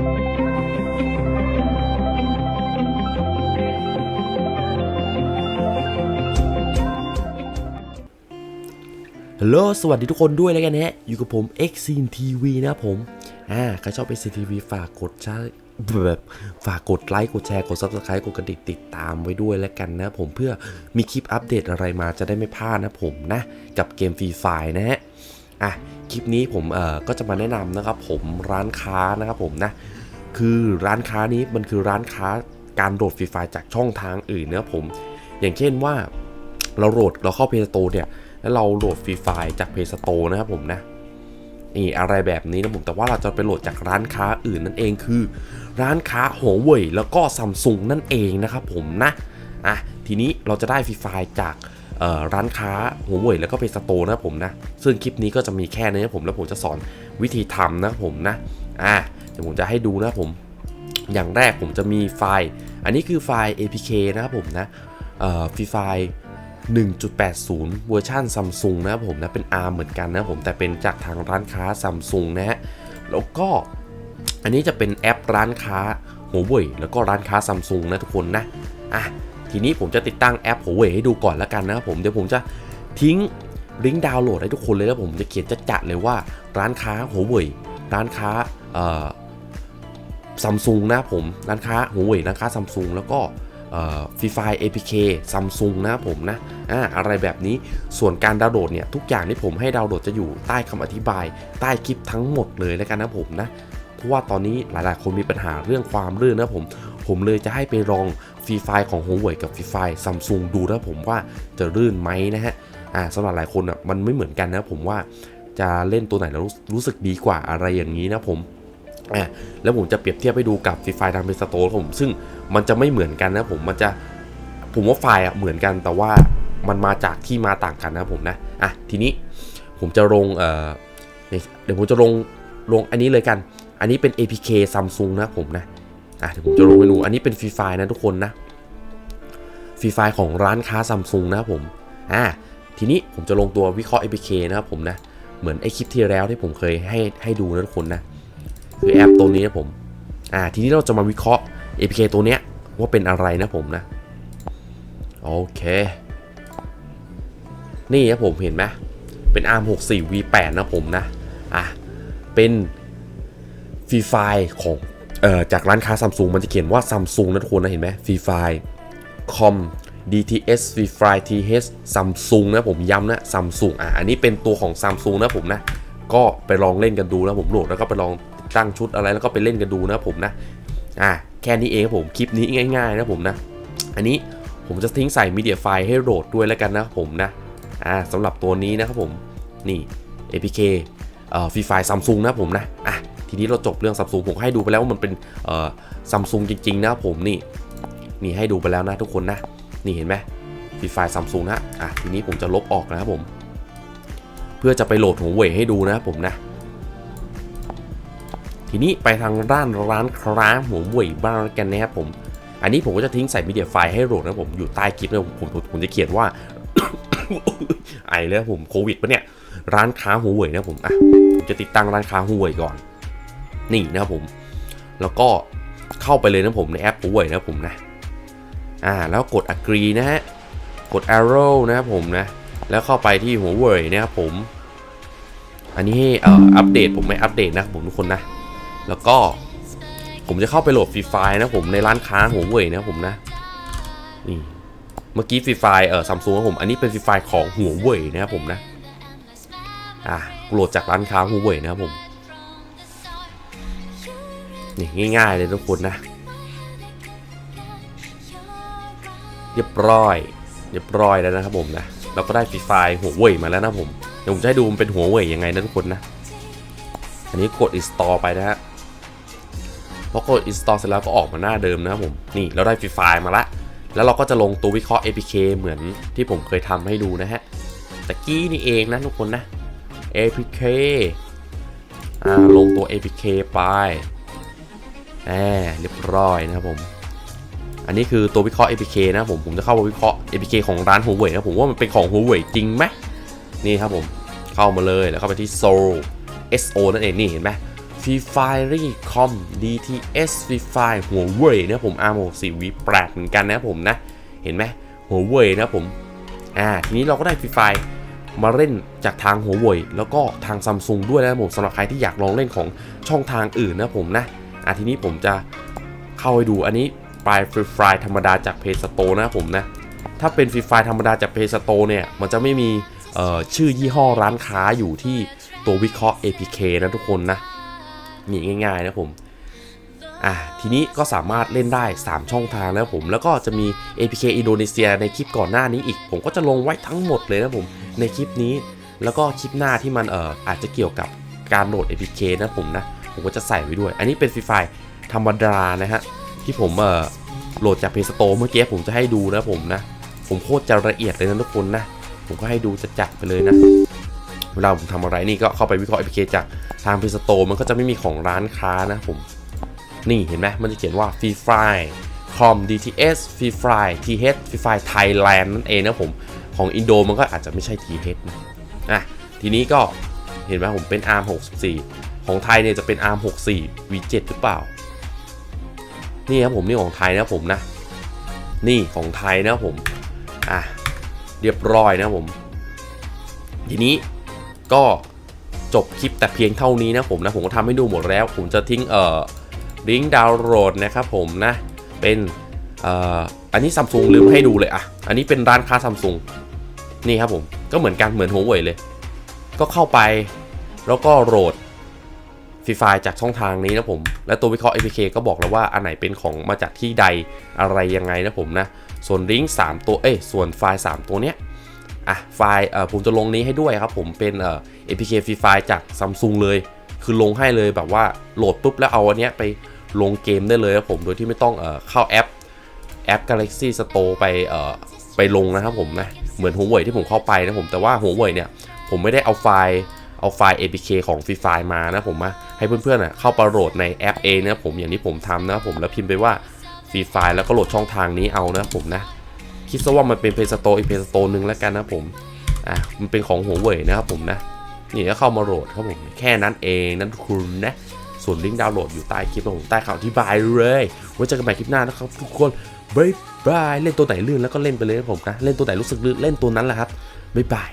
ฮัลโหลสวัสดีทุกคนด้วยแล้วกันนะฮะ อยู่กับผม x c n TV นะผม อ่า ใครชอบ x c n TV ฝากกดแชร์แบบฝากกดไลค์ กดแชร์ กด Subscribe กดกระดิ่งติดตามไว้ด้วยแล้วกันนะผมเพื่อมีคลิปอัปเดตอะไรมาจะได้ไม่พลาดนะผมนะ กับเกมฟรีไฟนะฮะ อะ คลิปนี้ผมเอ่อก็จะมาแนะนำนะครับผมร้านค้านะครับผมนะคือร้านค้านี้มันคือร้านค้าการโหลดฟรีไฟจากช่องทางอื่นนะครับผม อย่างเช่นว่าเราโหลดเราเข้า Play Store เนี่ยแล้วเราโหลดฟรีไฟล์จาก Play Store นะครับผมนะนี่อะไรแบบนี้นะผมแต่ว่าเราจะไปโหลดจากร้านค้าอื่นนั่นเองคือ ร้านค้าหัวเว่ยแล้วก็ซัมซุงนั่นเองนะครับผมนะอะทีนี้เราจะได้ฟรีไฟล์จาก ร้านค้าหัวเว่ยแล้วก็เพย์สโตร์นะผมนะ ซึ่งคลิปนี้ก็จะมีแค่นี้นะผมแล้วผมจะสอนวิธีทำนะผมนะอะเดี๋ยวผมจะให้ดูนะผม อย่างแรกผมจะมีไฟล์ อันนี้คือไฟล์ APK นะครับผมนะเอ่อฟีไฟล์ 1.80 เวอร์ชันซัมซุงนะครับผมนะเป็น ARM เหมือนกันนะผมแต่เป็นจากทางร้านค้าซัมซุงนะฮะแล้วก็อันนี้จะเป็นแอปร้านค้าหัวเว่ยแล้วก็ร้านค้าซัมซุงนะทุกคนนะอะ ทีนี้ผมจะติดตั้งแอปหัวเว่ยให้ดูก่อนแล้วกันนะครับผมเดี๋ยวผมจะทิ้งลิงก์ดาวน์โหลดให้ทุกคนเลยแล้วผมจะเขียนจะจัดเลยว่าร้านค้าหัวเว่ยร้านค้าซัมซุงนะผมร้านค้าหัวเว่ยร้านค้าซัมซุงแล้วก็ฟรีไฟ APK ซัมซุงนะผมนะอ่าอะไรแบบนี้ส่วนการดาวน์โหลดเนี่ย ทุกอย่างที่ผมให้ดาวน์โหลดจะอยู่ใต้คำอธิบาย ใต้คลิปทั้งหมดเลยแล้วกันนะผมนะ เพราะว่าตอนนี้หลายๆ คนมีปัญหาเรื่องความลื่นนะผม ผมเลยจะให้ไปลอง ฟรีไฟของ Huawei กับฟรีไฟซัมซุงดูนะผมว่าจะลื่นไหมนะฮะอ่าสำหรับหลายคนอะมันไม่เหมือนกันนะผมว่าจะเล่นตัวไหนแล้วรู้รู้สึกดีกว่าอะไรอย่างนี้นะผมอ่าแล้วผมจะเปรียบเทียบให้ดูกับฟรีไฟทางเพสโตร์ผม ซึ่งมันจะไม่เหมือนกันนะผมมันจะผมว่าไฟล์อะเหมือนกันแต่ว่ามันมาจากที่มาต่างกันนะผมนะอะทีนี้ผมจะลงเอ่อเดี๋ยวผมจะลงลงอันนี้เลยกัน อันนี้เป็น APK Samsung นะผมนะ อะเดี๋ยวผมจะลงเมนู อันนี้เป็นฟรีไฟล์นะทุกคนนะฟรีไฟล์ของร้านค้า Samsung นะผมอะทีนี้ผมจะลงตัววิเคราะห์ APK นะครับผมนะ เหมือนไอคลิปที่แล้วที่ผมเคยให้ให้ดูนะทุกคนนะ คือแอปตัวนี้นะผมอ่าทีนี้เราจะมาวิเคราะห์ APK ตัวเนี้ยว่าเป็นอะไรนะผมนะ โอเค นี่ครับผมเห็นไหมเป็น ARM 64 V8 นะผมนะ อะ เป็นฟรีไฟล์ของ จากร้านค้าซัมซุงมันจะเขียนว่าซัมซุงนะทุกคนนะเห็นไหมฟรีไฟล์ com DTS ฟรีไฟล์ TH ซัมซุงนะผมย้ำนะซัมซุงอะอันนี้เป็นตัวของซัมซุงนะผมนะ ก็ไปลองเล่นกันดูนะผมโหลดแล้วก็ไปลองติดตั้งชุดอะไรแล้วก็ไปเล่นกันดูนะผมนะอะแค่นี้เองผมคลิปนี้ง่ายๆนะผมนะ อันนี้ผมจะทิ้งใส่มีเดียไฟล์ให้โหลดด้วยแล้วกันนะผมนะอ่าสำหรับตัวนี้นะครับผมนี่ APK เอ่อฟรีไฟล์ซัมซุงนะผมนะอะ ทีนี้เราจบเรื่องซัมซุงผมให้ดูไปแล้วว่ามันเป็นซัมซุงจริง ๆ นะผมนี่นี่ให้ดูไปแล้วนะทุกคนนะ นี่เห็นไหมฟีไฟล์ซัมซุงนะอะทีนี้ผมจะลบออกนะครับผม เพื่อจะไปโหลดหัวเว่ยให้ดูนะครับผมนะ ทีนี้ไปทางด้านร้านค้าหัวเว่ยบ้างกันนะครับผม อันนี้ผมก็จะทิ้งใส่มีเดียไฟล์ให้โหลดนะผมอยู่ใต้คลิปนะผมผมผมผมจะเขียนว่าไอเลยผมโควิดปะเนี่ยร้านค้าหัวเว่ยนะผมอะผมจะติดตั้งร้านค้าหัวเว่ยก่อน นี่นะครับผม แล้วก็เข้าไปเลยนะผมในแอปหัวเว่ยนะผมนะ อ่า แล้วกด agree นะฮะ กด arrow นะครับผมนะ แล้วเข้าไปที่หัวเว่ยนะครับผม อันนี้เอ่ออัปเดตผมไม่อัปเดตนะครับผมทุกคนนะ แล้วก็ผมจะเข้าไปโหลดฟรีไฟล์นะผมในร้านค้าหัวเว่ยนะผมนะ นี่เมื่อกี้ฟรีไฟล์เอ่อซัมซุงนะผม อันนี้เป็นฟรีไฟล์ของหัวเว่ยนะครับผมนะ อะโหลดจากร้านค้าหัวเว่ยนะครับผม นี่ง่ายๆเลยทุกคนนะเรียบร้อยเรียบร้อยแล้วนะครับผมนะเราก็ได้ฟรีไฟล์หัวเว่ยมาแล้วนะผมเดี๋ยวผมจะให้ดูมันเป็นหัวเว่ยยังไงนะทุกคนนะ อันนี้กด install ไปนะฮะพอกด install เสร็จแล้วก็ออกมาหน้าเดิมนะครับผมนี่เราได้ฟรีไฟล์มาละแล้วเราก็จะลงตัววิเคราะห์ APK เหมือนที่ผมเคยทำให้ดูนะฮะตะกี้นี่เองนะทุกคนนะ APK อ่าลงตัว APK ไป แหมเรียบร้อยนะครับผม อันนี้คือตัววิเคราะห์ APK นะผม ผมจะเข้ามาวิเคราะห์ APK ของร้าน Huawei นะผมว่ามันเป็นของ Huawei จริงไหมนี่ครับผมเข้ามาเลยแล้วเข้าไปที่ Soul SO นั่นเองนี่เห็นไหม Free Fire Com DTS Free Fire หัวเว่ยนะผม R64 V8 เหมือนกันนะผมนะ เห็นไหมหัวเว่ยนะผมอ่าทีนี้เราก็ได้ Free Fire มาเล่นจากทางหัวเว่ยแล้วก็ทางซัมซุงด้วยนะผมสำหรับใครที่อยากลองเล่นของช่องทางอื่นนะผมนะ อ่าทีนี้ผมจะเข้าไปดูอันนี้ปลายฟรีไฟธรรมดาจากเพย์สโตนะผมนะ ถ้าเป็นฟรีไฟธรรมดาจากเพย์สโตเนี่ย มันจะไม่มีชื่อยี่ห้อร้านค้าอยู่ที่ตัววิเคราะห์ APK นะทุกคนนะนี่ง่ายๆนะผมอะทีนี้ก็สามารถเล่นได้ 3 ช่องทางแล้วผม แล้วก็จะมี APK อินโดนีเซียในคลิปก่อนหน้านี้อีก ผมก็จะลงไว้ทั้งหมดเลยนะผมในคลิปนี้ แล้วก็คลิปหน้าที่มันเอ่ออาจจะเกี่ยวกับการโหลด APK นะผมนะ ผมก็จะใส่ไว้ด้วย อันนี้เป็นฟรีไฟธรรมดานะฮะ ที่ผมเอ่อโหลดจาก Play Store เมื่อกี้ผมจะให้ดูนะผมนะ ผมโคตรจะละเอียดเลยนะทุกคนนะ ผมก็ให้ดูจะจัดไปเลยนะ เวลาผมทำอะไรนี่ก็เข้าไปวิเคราะห์ APK จากทาง Play Store มันก็จะไม่มีของร้านค้านะผม นี่เห็นไหมมันจะเขียนว่า Free Fire com DTS Free Fire TH Free Fire Thailand นั่นเองนะผมของอินโดมันก็อาจจะไม่ใช่ TH นะอะทีนี้ก็เห็นไหมผมเป็น ARM 64 ของไทยเนี่ยจะเป็น ARM 64 V7 หรือเปล่า นี่ครับผมนี่ของไทยนะผมนะ นี่ของไทยนะผม อะ เรียบร้อยนะผม ทีนี้ก็จบคลิปแต่เพียงเท่านี้นะผมนะ ผมก็ทำให้ดูหมดแล้ว ผมจะทิ้งเอ่อลิงก์ดาวน์โหลดนะครับผมนะ เป็นเอ่ออันนี้ซัมซุงลืมให้ดูเลยอะ อันนี้เป็นร้านค้าซัมซุงนี่ครับผม ก็เหมือนกันเหมือนหัวเว่ยเลย ก็เข้าไปแล้วก็โหลด ฟรีไฟจากช่องทางนี้นะผม และตัววิเคราะห์ APK ก็บอกแล้วว่าอันไหนเป็นของมาจากที่ใดอะไรยังไงนะผมนะ ส่วนลิงก์3ตัว เอ้ย ส่วนไฟล์ 3 ตัวเนี้ย อะ ไฟล์เอ่อผมจะลงนี้ให้ด้วยครับผม เป็นเอ่อ APK ฟรีไฟล์จาก Samsung เลย คือลงให้เลยแบบว่าโหลดปุ๊บแล้วเอาอันเนี้ยไปลงเกมได้เลยครับผม โดยที่ไม่ต้องเอ่อเข้าแอปแอป Galaxy Store ไปเอ่อไปลงนะครับผมนะ เหมือนหัวเว่ยที่ผมเข้าไปนะผม แต่ว่าหัวเว่ยเนี่ยผมไม่ได้เอาไฟล์เอาไฟล์ APK ของฟรีไฟล์มานะผมมา ให้เพื่อนๆอะเข้าไปโหลดในแอปเองนะผมอย่างที่ผมทำนะผมแล้วพิมพ์ไปว่าฟรีไฟล์แล้วก็โหลดช่องทางนี้เอานะผมนะคิดซะว่ามันเป็นเพย์สโตอีกเพย์สโตหนึ่งแล้วกันนะผมอะมันเป็นของหัวเว่ยนะครับผมนะนี่ก็เข้ามาโหลดครับผมแค่นั้นเองนั่นคุณนะส่วนลิงก์ดาวน์โหลดอยู่ใต้คลิปของผมใต้ข่าวอธิบายเลยไว้เจอกันใหม่คลิปหน้านะครับทุกคนบายบายเล่นตัวไหนลื่นแล้วก็เล่นไปเลยนะผมนะเล่นตัวไหนรู้สึกลื่นเล่นตัวนั้นแหละครับบายบาย